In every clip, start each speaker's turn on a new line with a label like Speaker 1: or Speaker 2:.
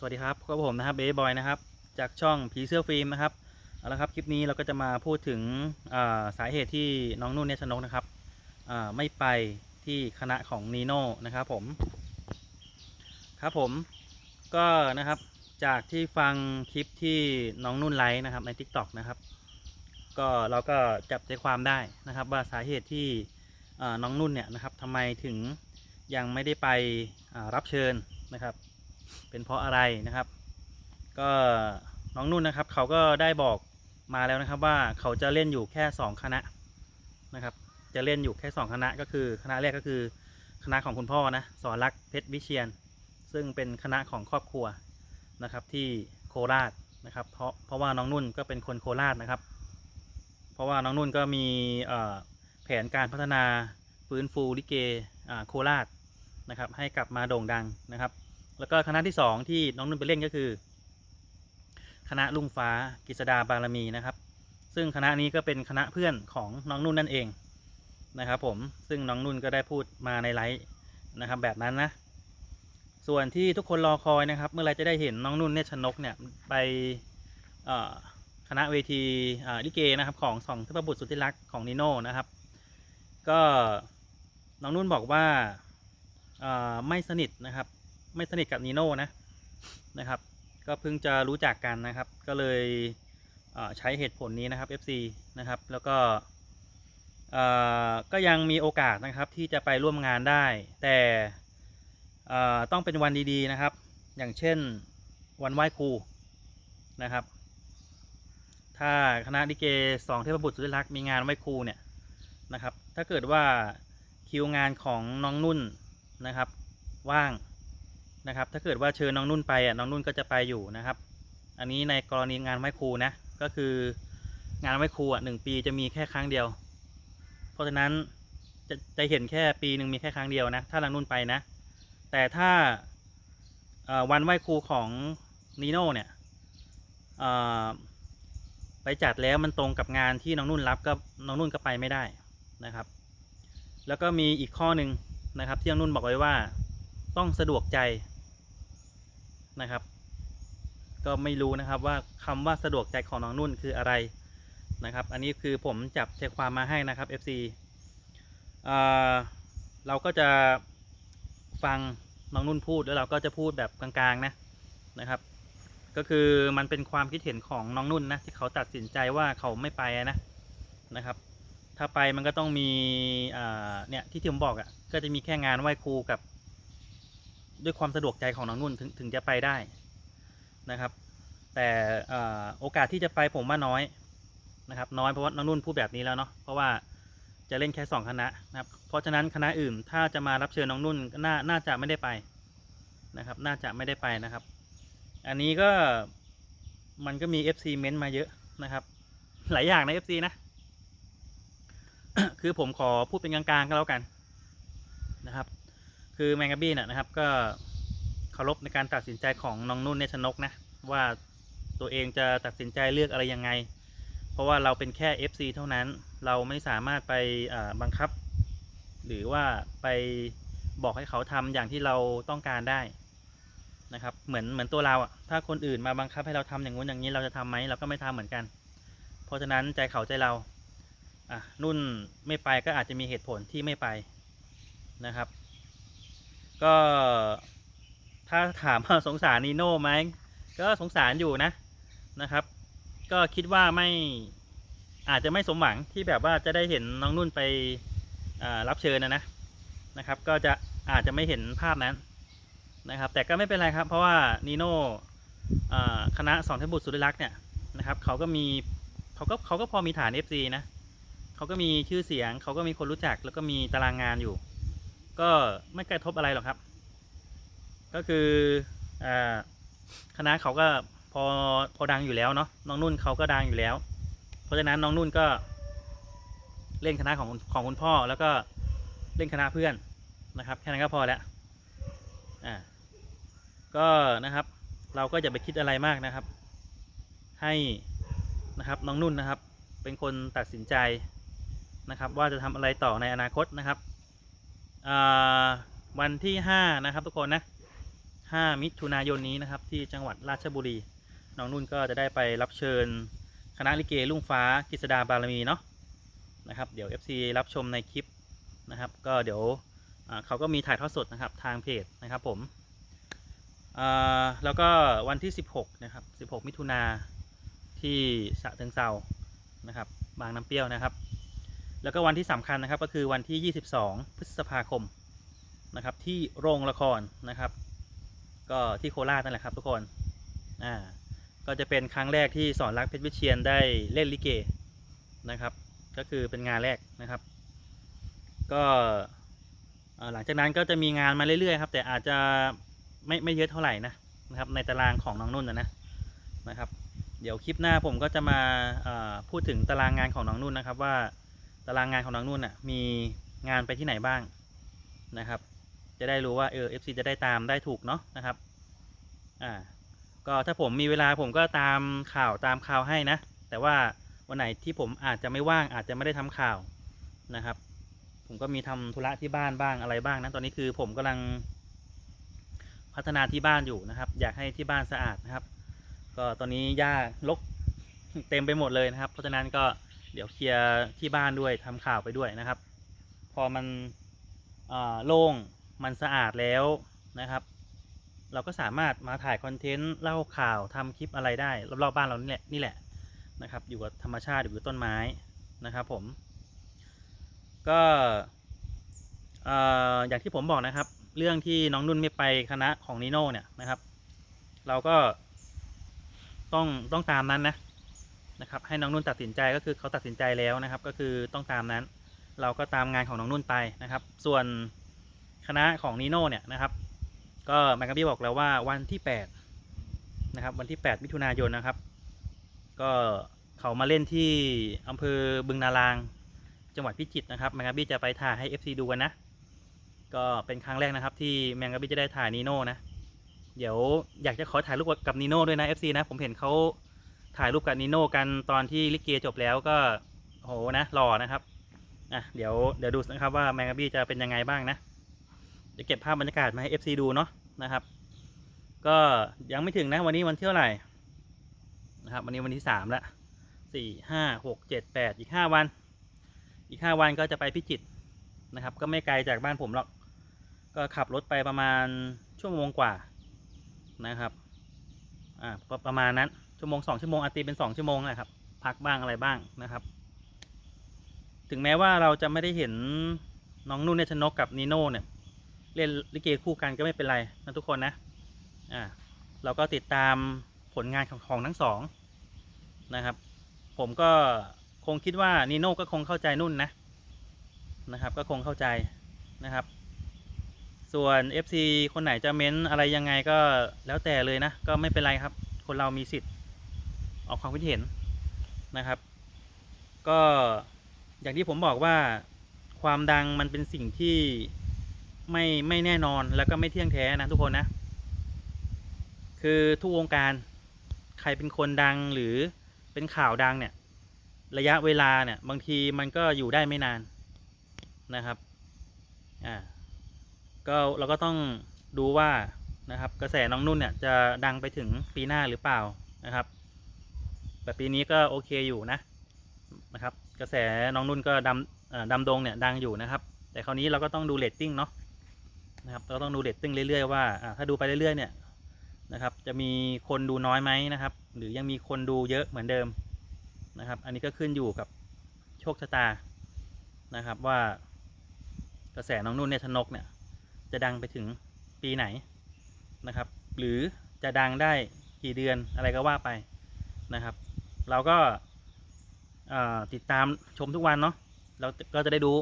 Speaker 1: สวัสดีครับกับผมนะครับเบย์บอยนะครับ จากช่องผีเสื้อฟิล์มนะครับเอาละครับคลิปนี้เราก็จะมาพูดถึงาสาเหตุที่น้องนุ่นเนชนกนะครับไม่ไปที่คณะของนีโน่นะครับผมครับผมก็นะครับจากที่ฟังคลิปที่น้องนุ่นไลฟ์นะครับใน t ิ k t o k นะครับก็เราก็จับใจความได้นะครับ ว่าสาเหตุที่น้องนุ่นเนี่ยนะครับทำไมถึงยังไม่ได้ไปรับเชิญนะครับ เป็นเพราะอะไรนะครับ ก็น้องนุ่นนะครับ เขาก็ได้บอกมาแล้วนะครับว่าเขาจะเล่นอยู่แค่ 2 คณะนะครับ จะเล่นอยู่แค่ 2 คณะก็คือคณะแรกก็คือคณะของคุณพ่อนะสอนรักเพชรวิเชียน ซึ่งเป็นคณะของครอบครัวนะครับที่โคราชนะครับ เพราะเพราะว่าน้องนุ่นก็เป็นคนโคราชนะครับ เพราะว่าน้องนุ่นก็มีแผนการพัฒนาฟื้นฟูลิเกอ่าโคราชนะครับ ให้กลับมาโด่งดังนะครับ แล้วก็คณะที่สองที่น้องนุ่นไปเล่นก็คือ คณะลุงฟ้ากฤษดาบารมีนะครับ ซึ่งคณะนี้ก็เป็นคณะเพื่อนของน้องนุ่นนั่นเองนะครับผมซึ่งน้องนุ่นก็ได้พูดมาในไลฟ์นะครับแบบนั้นนะส่วนที่ทุกคนรอคอยนะครับ เมื่อไรจะได้เห็นน้องนุ่นเนชนกเนี่ยไปคณะเวทีลิเกนะครับของสองเทพบุตรสุดที่รักษ์ของนิโน่นะครับ ก็น้องนุ่นบอกว่าไม่สนิทนะครับ ไม่สนิทกับนีโน่นะนะครับ ก็เพิ่งจะรู้จักกันนะครับ ก็เลยเใช้เหตุผลนี้นะครับ FC นะครับ แล้วก็ก็ยังมีโอกาสนะครับที่จะไปร่วมงานได้ แต่ต้องเป็นวันดีๆนะครับ อย่างเช่นวันไหว้ครูนะครับ ถ้าคณะลิเกสองเทพบุตรสุดที่รักมีงานไหว้ครูเนี่ยนะครับ ถ้าเกิดว่าคิวงานของน้องนุ่นนะครับ ว่าง นะครับ ถ้าเกิดว่าเชิญน้องนุ่นไปอะน้องนุ่นก็จะไปอยู่นะครับ อันนี้ในกรณีงานไหว้ครูนะก็คืองานไหว้ครูอะหนึ่งปีจะมีแค่ครั้งเดียว เพราะฉะนั้นจะจะเห็นแค่ปีหนึ่งมีแค่ครั้งเดียวนะถ้าน้องนุ่นไปนะ แต่ถ้าวันไหว้ครูของนีโน่เนี่ยไปจัดแล้วมันตรงกับงานที่น้องนุ่นรับก็น้องนุ่นก็ไปไม่ได้นะครับ แล้วก็มีอีกข้อหนึ่งนะครับที่น้องนุ่นบอกไว้ว่าต้องสะดวกใจ นะครับ ก็ไม่รู้นะครับว่าคำว่าสะดวกใจของน้องนุ่นคืออะไรนะครับ อันนี้คือผมจับใจความมาให้นะครับ FC เอ่อเราก็จะฟังน้องนุ่นพูดแล้วเราก็จะพูดแบบกลางๆนะนะครับ ก็คือมันเป็นความคิดเห็นของน้องนุ่นนะที่เขาตัดสินใจว่าเขาไม่ไปนะนะครับ ถ้าไปมันก็ต้องมีเนี่ยที่ที่ผมบอกอะ่ะก็จะมีแค่งานไหว้ครูกับ ด้วยความสะดวกใจของน้องนุ่นถึงถึงจะไปได้นะครับ แต่โอกาสที่จะไปผมว่าน้อยนะครับ น้อยเพราะว่าน้องนุ่นพูดแบบนี้แล้วเนาะเพราะว่าจะเล่นแค่สองคณะนะครับ เพราะฉะนั้นคณะอื่นถ้าจะมารับเชิญน้องนุ่นน่าน่าจะไม่ได้ไปนะครับ น่าจะไม่ได้ไปนะครับ อันนี้ก็มันก็มี FC เม้นต์มาเยอะนะครับ หลายอย่างใน FC นะ คือผมขอพูดเป็นกลางๆก็แล้วกันนะครับ คือแมงกะบี้นะนะครับ ก็เคารพในการตัดสินใจของน้องนุ่นเนชนกนะว่าตัวเองจะตัดสินใจเลือกอะไรยังไง เพราะว่าเราเป็นแค่ FC เท่านั้นเราไม่สามารถไปบังคับ หรือว่าไปบอกให้เขาทำอย่างที่เราต้องการได้นะครับ เหมือนเหมือนตัวเราอะถ้าคนอื่นมาบังคับให้เราทำอย่างงู้นอย่างนี้เราจะทำไหมเราก็ไม่ทำเหมือนกัน เพราะฉะนั้นใจเขาใจเราอะนุ่นไม่ไปก็อาจจะมีเหตุผลที่ไม่ไปนะครับ ก็ถ้าถามว่าสงสารนีโน่ไหมก็สงสารอยู่นะนะครับ ก็คิดว่าไม่อาจจะไม่สมหวังที่แบบว่าจะได้เห็นน้องนุ่นไปรับเชิญนะนะนะครับ ก็จะอาจจะไม่เห็นภาพนั้นนะครับ แต่ก็ไม่เป็นไรครับ เพราะว่านีโน่คณะสอนเทพบุตรสุริลักษ์เนี่ยนะครับเขาก็มีเขาก็เขาก็พอมีฐาน FC นะเขาก็มีชื่อเสียง เขาก็มีคนรู้จักแล้วก็มีตารางงานอยู่ ก็ไม่กระทบอะไรหรอกครับ ก็คืออาคณะเขาก็พอพอดังอยู่แล้วเนาะน้องนุ่นเขาก็ดังอยู่แล้ว เพราะฉะนั้นน้องนุ่นก็ เล่นคณะของของคุณพ่อแล้วก็เล่นคณะเพื่อนนะครับ แค่นั้นก็พอแล้วอ่าก็นะครับ เราก็อย่าไปคิดอะไรมากนะครับ ให้นะครับน้องนุ่นนะครับ เป็นคนตัดสินใจนะครับ ว่าจะทำอะไรต่อในอนาคตนะครับ วันที่ห้านะครับทุกคนนะ 5 มิถุนายนนี้นะครับ ที่จังหวัดราชบุรี น้องนุ่นก็จะได้ไปรับเชิญคณะลิเกลุ่งฟ้ากฤษดาบารมีเนาะนะครับ เดี๋ยว FC รับชมในคลิปนะครับ ก็เดี๋ยวเขาก็มีถ่ายทอดสดนะครับทางเพจนะครับผมแล้วก็วันที่ 16 นะครับ 16 มิถุนาที่ฉะเชิงเซานะครับ บางน้ำเปรี้ยวนะครับ แล้วก็วันที่สำคัญนะครับก็คือวันที่ 22 พฤษภาคมนะครับ ที่โรงละครนะครับ ก็ที่โคราชนั่นแหละครับทุกคนอ่าก็จะเป็นครั้งแรกที่สอนรักเพชรวิเชียนได้เล่นลิเกนะครับ ก็คือเป็นงานแรกนะครับ ก็หลังจากนั้นก็จะมีงานมาเรื่อยๆครับ แต่อาจจะไม่ไม่เยอะเท่าไหร่นะนะครับ ในตารางของน้องนุ่นนะนะนะครับ เดี๋ยวคลิปหน้าผมก็จะมาพูดถึงตารางงานของน้องนุ่นนะครับว่า ตารางงานของน้องนุ่นอะมีงานไปที่ไหนบ้างนะครับ จะได้รู้ว่าเออ FC จะได้ตามได้ถูกเนาะนะครับอ่าก็ถ้าผมมีเวลาผมก็ตามข่าวตามข่าวให้นะ แต่ว่าวันไหนที่ผมอาจจะไม่ว่างอาจจะไม่ได้ทำข่าวนะครับ ผมก็มีทำธุระที่บ้านบ้างอะไรบ้างนะตอนนี้คือผมกำลังพัฒนาที่บ้านอยู่นะครับ อยากให้ที่บ้านสะอาดนะครับ ก็ตอนนี้หญ้ารกเต็มไปหมดเลยนะครับ เพราะฉะนั้นก็ เดี๋ยวเคลียร์ที่บ้านด้วยทำข่าวไปด้วยนะครับ พอมันโล่งมันสะอาดแล้วนะครับ เราก็สามารถมาถ่ายคอนเทนต์เล่าข่าวทำคลิปอะไรได้รอบๆบ้านเรานี่แหละนี่แหละนะครับ อยู่กับธรรมชาติอยู่กับต้นไม้นะครับ ผม ก็เอ่ออย่างที่ผมบอกนะครับ เรื่องที่น้องนุ่นไม่ไปคณะของนิโน่เนี่ยนะครับ เราก็ต้องต้องตามนั้นนะ นะครับให้น้องนุ่นตัดสินใจก็คือเขาตัดสินใจแล้วนะครับ ก็คือต้องตามนั้น เราก็ตามงานของน้องนุ่นไปนะครับ ส่วนคณะของนีโน่เนี่ยนะครับ ก็แมกกาบี้บอกแล้วว่าวันที่8นะครับวันที่ 8 มิถุนายนนะครับ ก็เขามาเล่นที่อำเภอบึงนาราง จังหวัดพิจิตรนะครับแมงกาบี้จะไปถ่ายให้ FC ดูกันนะ ก็เป็นครั้งแรกนะครับ ที่แมงกาบี้จะได้ถ่ายนีโน่นะเดี๋ยวอยากจะขอถ่ายรูปกับนีโน่ด้วยนะ FC นะผมเห็นเขา ถ่ายรูปกับนีโน่กันตอนที่ลิเกจบแล้วก็โหนะหล่อนะครับอะเดี๋ยวเดี๋ยวดูนะครับว่าแมงกาบี้จะเป็นยังไงบ้างนะเดี๋ยวเก็บภาพบรรยากาศมาให้ FC ดูเนาะนะครับ ก็ยังไม่ถึงนะวันนี้วันที่เท่าไหร่นะครับ วันนี้วันที่สามละสี่ห้าหกเจ็ดแปดอีกห้าวัน อีกห้าวันก็จะไปพิจิตรนะครับ ก็ไม่ไกลจากบ้านผมหรอก ก็ขับรถไปประมาณชั่วโมงกว่านะครับ อ่าประประมาณนั้นชั่วโมงสองชั่วโมงอาตีเป็นสองชั่วโมงนะครับ พักบ้างอะไรบ้างนะครับ ถึงแม้ว่าเราจะไม่ได้เห็นน้องนุ่นเนี่ยชนกกับนีโน่เนี่ยเล่นลิเกคู่กันก็ไม่เป็นไรนะทุกคนนะอ่าเราก็ติดตามผลงานของของทั้งสองนะครับ ผมก็คงคิดว่านีโน่ก็คงเข้าใจนุ่นนะนะครับ ก็คงเข้าใจนะครับ ส่วน FC คนไหนจะเม้นอะไรยังไงก็แล้วแต่เลยนะ ก็ไม่เป็นไรครับ คนเรามีสิทธิ์ออกความคิดเห็นนะครับ ก็อย่างที่ผมบอกว่าความดังมันเป็นสิ่งที่ไม่ไม่แน่นอนแล้วก็ไม่เที่ยงแท้นะทุกคนนะ คือทุกวงการใครเป็นคนดังหรือเป็นข่าวดังเนี่ย ระยะเวลาเนี่ย บางทีมันก็อยู่ได้ไม่นานนะครับ อ่า ก็เราก็ต้องดูว่านะครับ กระแสน้องนุ่นเนี่ยจะดังไปถึงปีหน้าหรือเปล่านะครับ แต่ปีนี้ก็โอเคอยู่นะนะครับ กระแสน้องนุ่นก็ดำดำดงเนี่ยดังอยู่นะครับ แต่คราวนี้เราก็ต้องดูเรตติ้งเนาะนะครับเราก็ต้องดูเรตติ้งเรื่อยๆว่าอ่าถ้าดูไปเรื่อยๆเนี่ยนะครับ จะมีคนดูน้อยไหมนะครับ หรือยังมีคนดูเยอะเหมือนเดิมนะครับ อันนี้ก็ขึ้นอยู่กับโชคชะตานะครับว่ากระแสน้องนุ่นเนี่ยชนกเนี่ย จะดังไปถึงปีไหนนะครับ หรือจะดังได้กี่เดือนอะไรก็ว่าไปนะครับ เราก็ติดตามชมทุกวันเนาะเราก็จะได้ดู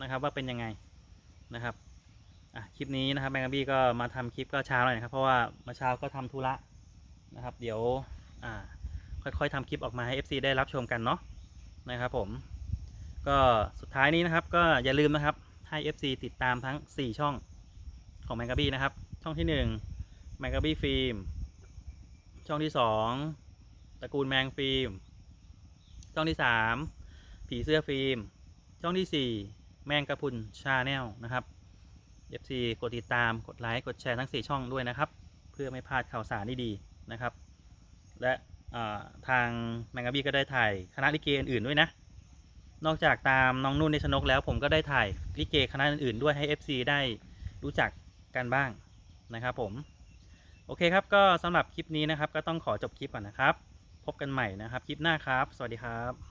Speaker 1: นะครับว่าเป็นยังไงนะครับคลิปนี้นะครับแมงกะบี้ก็มาทำคลิปก็เช้าหน่อยนะครับ เพราะว่ามื่อเช้าก็ทำธุระนะครับ เดี๋ยวค่อยๆทำคลิปออกมาให้ FC ได้รับชมกันเนาะนะครับผมก็สุดท้ายนี้นะครับก็อย่าลืมนะครับให้ FC ติดตามทั้ง 4 ช่อง ของแมงกะบี้นะครับ ช่องที่1แมงกะบี้ฟิล์มช่องที่ 2ตระกูลแมงฟิล์มช่องที่ 3 ผีเสื้อฟิล์มช่องที่ 4 แมงกะพุนชาแนลนะครับ FC กดติดตามกดไลค์กดแชร์ทั้ง 4 ช่องด้วยนะครับ เพื่อไม่พลาดข่าวสารดีๆนะครับ และทางแมงกะบี้ก็ได้ถ่ายคณะลิเกอื่นๆด้วยนะนอกจากตามน้องนุ่นในชนกแล้วผมก็ได้ถ่ายลิเกคณะอื่นๆด้วยให้ FC ได้รู้จัก กันบ้างนะครับผม โอเคครับก็สำหรับคลิปนี้นะครับ ก็ต้องขอจบคลิปก่อนนะครับ พบกันใหม่นะครับ คลิปหน้าครับ สวัสดีครับ